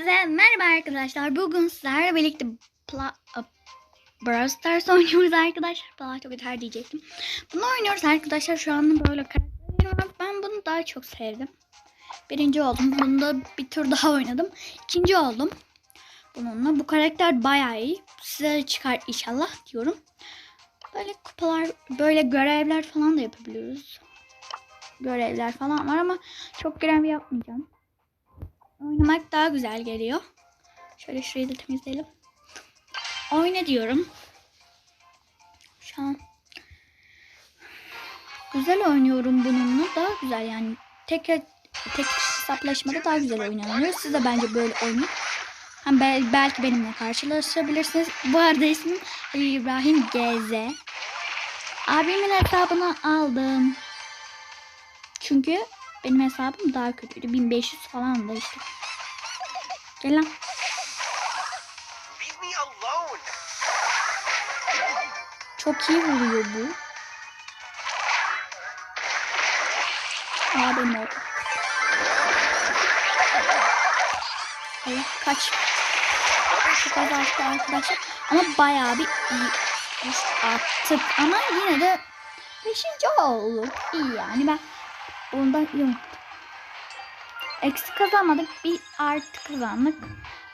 Hepinize merhaba arkadaşlar. Bugün sizlerle birlikte Pla Brawl Stars oynuyoruz arkadaşlar. Daha çok yeter diyecektim. Bunu oynuyoruz arkadaşlar. Şu anda böyle karakterlerim var. Ben bunu daha çok sevdim. Birinci oldum. Bunda bir tur daha oynadım. İkinci oldum. Bununla. Bu karakter bayağı iyi. Size çıkar inşallah diyorum. Böyle kupalar, böyle görevler falan da yapabiliyoruz. Görevler falan var ama çok görev yapmayacağım. Oynamak daha güzel geliyor. Şöyle şurayı da temizleyelim. Oyna diyorum. Şu an güzel oynuyorum bununla. Daha güzel yani. Tek tek hesaplaşmada daha güzel oynanıyor. Siz de bence böyle oynayın. Hem bel- belki benimle karşılaşabilirsiniz. Bu arada ismim İbrahim GZ. Abimin hesabını aldım. Çünkü benim hesabım daha kötüydü. 1500 falan da işte. Gel lan. Çok iyi vuruyor bu. Benim oldu. Allah kaç. Çok az attı arkadaşlar. Ama bayağı bir iyi attık. Ama yine de 5. olduk. İyi yani ben bundan iyi. Eksi kazanmadık. Bir artı kazandık.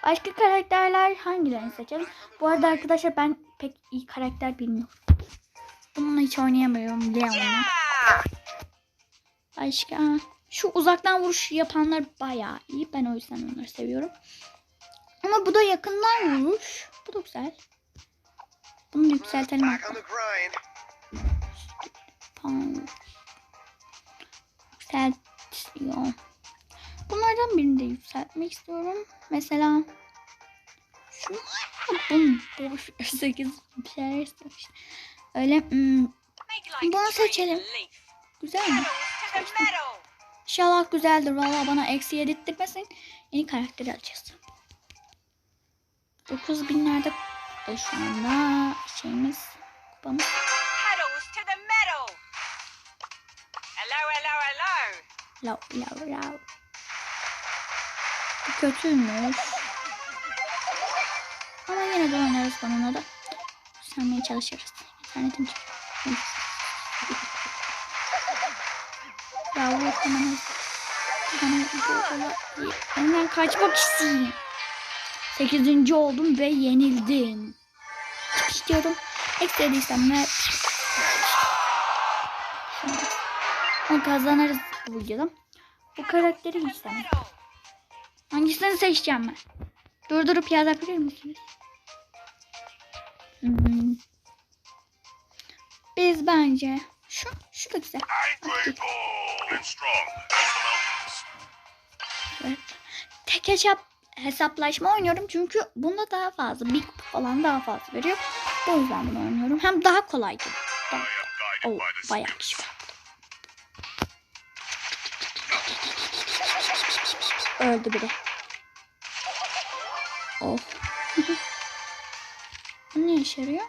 Başka karakterler hangilerini seçelim? Bu arada arkadaşlar ben pek iyi karakter bilmiyorum. Bununla hiç oynayamıyorum Leon'la. Başka şu uzaktan vuruş yapanlar bayağı iyi. Ben o yüzden onları seviyorum. Ama bu da yakından vuruş. Bu da güzel. Bunu yükseltelim Back on Bunlardan birini de yükseltmek istiyorum. Mesela şu. Bunun boş 8 bir şeyler. Öyle hmm, Bunu seçelim. güzel mi? İnşallah güzeldir. Valla bana eksi yedirtmesin. Yeni karakteri alacağız. 9000'lerde de şu anda şeyimiz kupamız. To the meadow. Hello, hello, hello. Kötüymüş. Ama yine de oynarız bununla da. Sanmaya çalışırız. İnternetim. Ya bu hemen hemen bu Hemen kaçmak istiyorum. 8. oldum ve yenildim. Çok istiyorum. Ekstrediysem ve kazanırız bu videoda. Bu karakteri. Meadow. Hangisini seçeceğim ben? Durdurup yazabilir misiniz? Hmm. Biz bence şu, şu da güzel. Evet. Tek hesap, hesaplaşma oynuyorum çünkü bunda daha fazla kupa falan daha fazla veriyor. O yüzden bunu oynuyorum. Hem daha kolay gibi. Daha, the bayağı kişi var. Öldü biri. Oh. Bu ne işe yarıyor?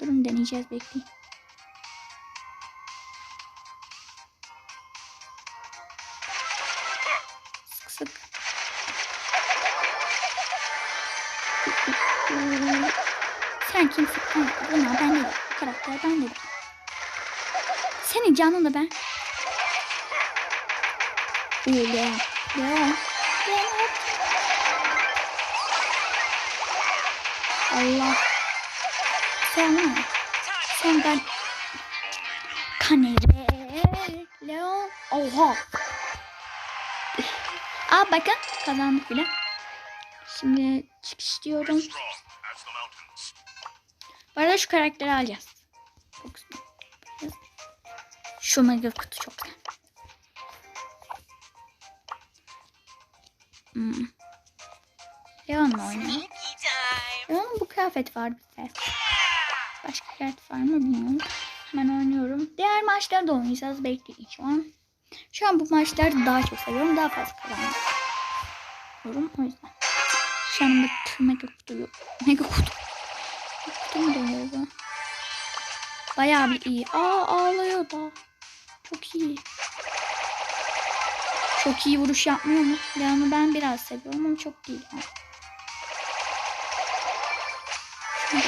Durun deneyeceğiz bekleyin. Sık sık. Sen kimsin? Bunlar ben değilim. Karakter ben değilim. Senin canın da ben. Öyle. Ya. Allah. Sen var Sen ben. Kanere. Leon. Oha. Aa bakın kazandık bile. Şimdi çıkış diyorum. Bu arada şu karakteri alacağız. Şu mega kutu çok güzel. Hmm. Leon'la oynayalım. Sneaky Leon'un bu kıyafet var bizde. Başka kıyafet var mı bilmiyorum. Hemen oynuyorum. Diğer maçlarda da oynayacağız. Bekleyin şu an. Şu an bu maçları daha çok seviyorum. Daha fazla kazanıyorum. O yüzden. Şu an bir mega kutuyu. Mega kutu. Kutu mu dönüyor bu? Bayağı bir iyi. Aa ağlıyor da. Çok iyi. Çok iyi vuruş yapmıyor mu? Leon'u ben biraz seviyorum ama çok değil. La.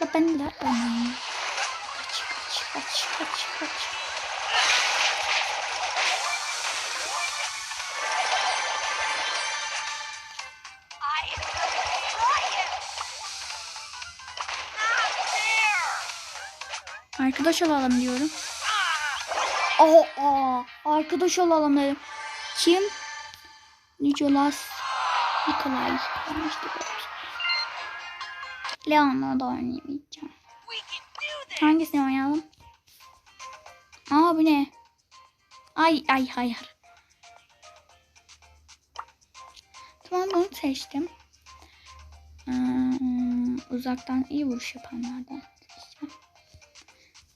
La ben la ben. Kaç kaç kaç kaç kaç. Arkadaş olalım diyorum. Aa, aa, arkadaş olalım dedim. Kim? Nicolas Nikolay. Böyle. Leon'la da oynayamayacağım. Hangisini oynayalım? Aa bu ne? Ay ay hayır. Tamam bunu seçtim. Hmm, uzaktan iyi vuruş yapanlardan.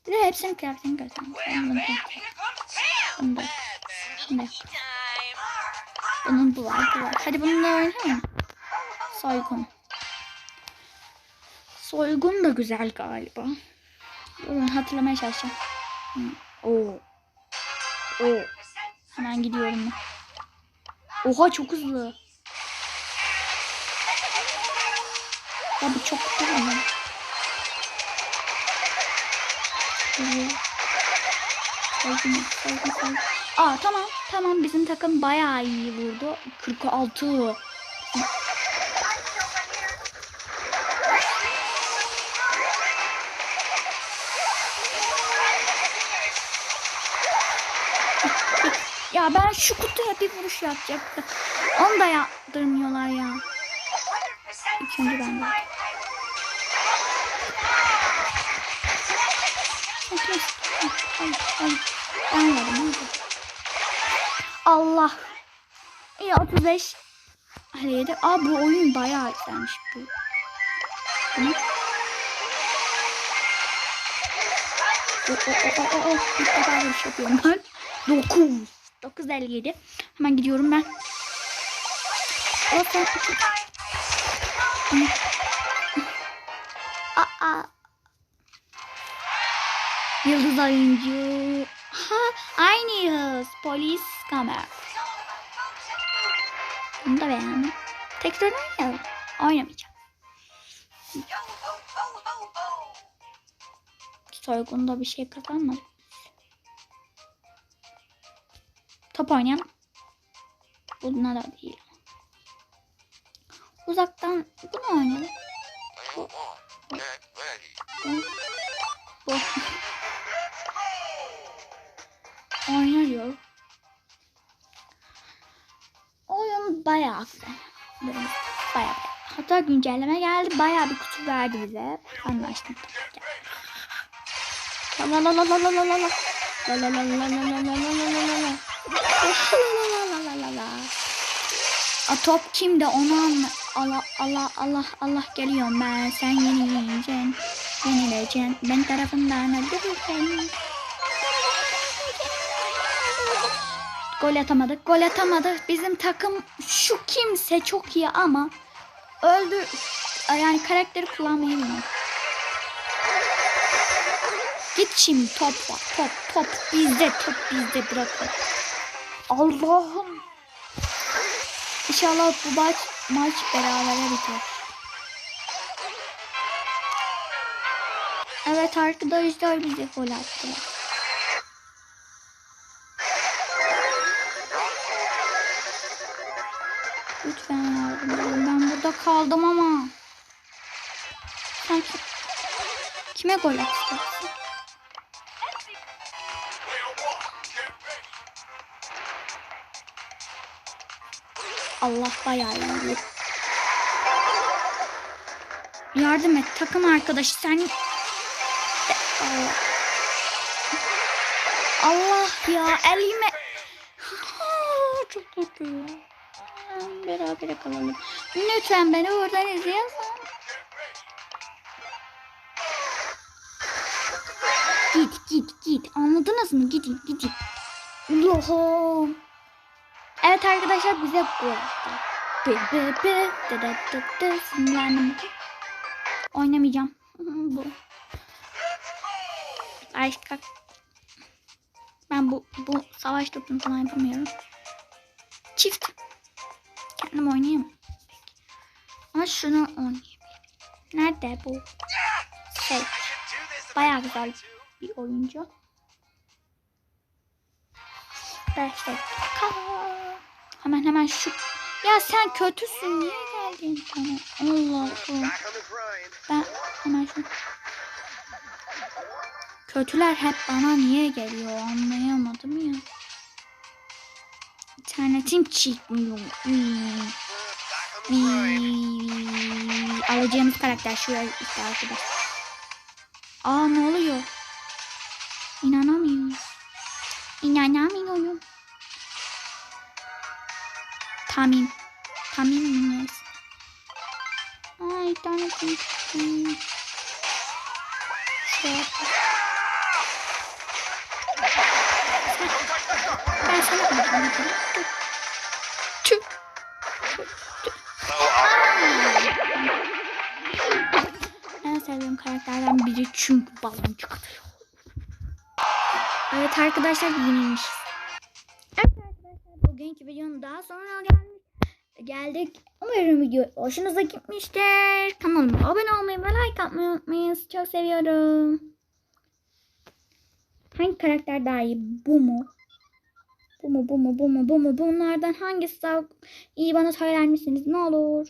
Bir de hepsini kıyafetini göstereyim. Bunu da. Bunu da. Bunu da. Bunun bu var. Hadi bunu da oynayalım. Soygun. Soygun da güzel galiba. Durun hatırlamaya çalışacağım. Hı. Oo. Oo. Hemen gidiyorum ben. Oha çok hızlı. Ya çok. Hızlı. Soygun, soygun, soygun. Aa tamam tamam bizim takım bayağı iyi vurdu. 46. Ya ben şu kutuya bir vuruş yapacaktım. Onu da yaptırmıyorlar ya. İkinci bende. Ay, ay, ay. 35 Haliydi. Aa bu oyun bayağı güzelmiş bu. Hı? Oh, oh, oh, oh, oh. İlk defa bir şey yapıyorum ben. 9. Hemen gidiyorum ben. Oh. Aa. Yıldız oyuncu. Ha, aynı aynıyız. Polis kamera. Bunu da beğendim. Tekrar oynayalım. Oynamayacağım. Soygunda bir şey kazanmadım. Top oynayalım. Buna da değil. Uzaktan bunu oynayalım. Bu. Bu. Bu. Bayağı. Böyle Bayağı. Hatta güncelleme geldi. Bayağı bir kutu verdi bize. La la la la la la la la la la la la. La la la la la la la. A top kimde onu anla. Allah Allah Allah Allah geliyorum ben. Sen yenileyeceksin. Yenileceksin. Ben tarafından öldürürsen. Gol atamadık. Gol atamadık. Bizim takım şu kimse çok iyi ama öldü. Yani karakteri kullanmayı bilmiyor. Git şimdi top var. Top top bizde top bizde bırakın. Allah'ım. İnşallah bu maç, maç berabere biter. Evet arkadaşlar bize gol attılar. Lütfen yardım edin. Ben burada kaldım ama. Sen kim- kime gol atacaksın? Allah bayağı iyi. Yardım et takım arkadaşı sen. Allah. Ya elime. Çok kötü ya. Beraber kalalım. Lütfen beni oradan izliyorsan. Git git git. Anladınız mı? Gidin gidin. Allah'ım. Evet arkadaşlar bize bu yaptı. Be be be de de de de sinirlendim. Oynamayacağım. bu. Ay kalk. Ben bu bu savaş falan yapamıyorum. Çift. Kendim oynayayım. Ama şunu oynayayım. Nerede bu? Şey. Bayağı güzel bir oyuncu. 5 dakika. Hemen hemen şu. Ya sen kötüsün. Niye geldin bana? Allah Allah. Ben hemen şu. Kötüler hep bana niye geliyor anlayamadım ya. İnternetim çıkmıyor. Hmm. Alacağımız karakter şu işte arkadaş. Aa ne oluyor? İnanamıyorum. İnanamıyorum. Tamim. Tamim mi neyse. Ay internetim çıktı. Şey. En sevdiğim karakterden biri çünkü baloncuk atıyor. Evet arkadaşlar yenilmişiz. Evet arkadaşlar bugünkü videonun daha sonra geldik. geldik. Umarım video hoşunuza gitmiştir. Kanalıma abone olmayı ve like atmayı unutmayın. Çok seviyorum. Hangi karakter daha iyi? Bu mu? Bu mu bu mu bu mu bu mu? Bunlardan hangisi daha iyi bana söyler misiniz? Ne olur.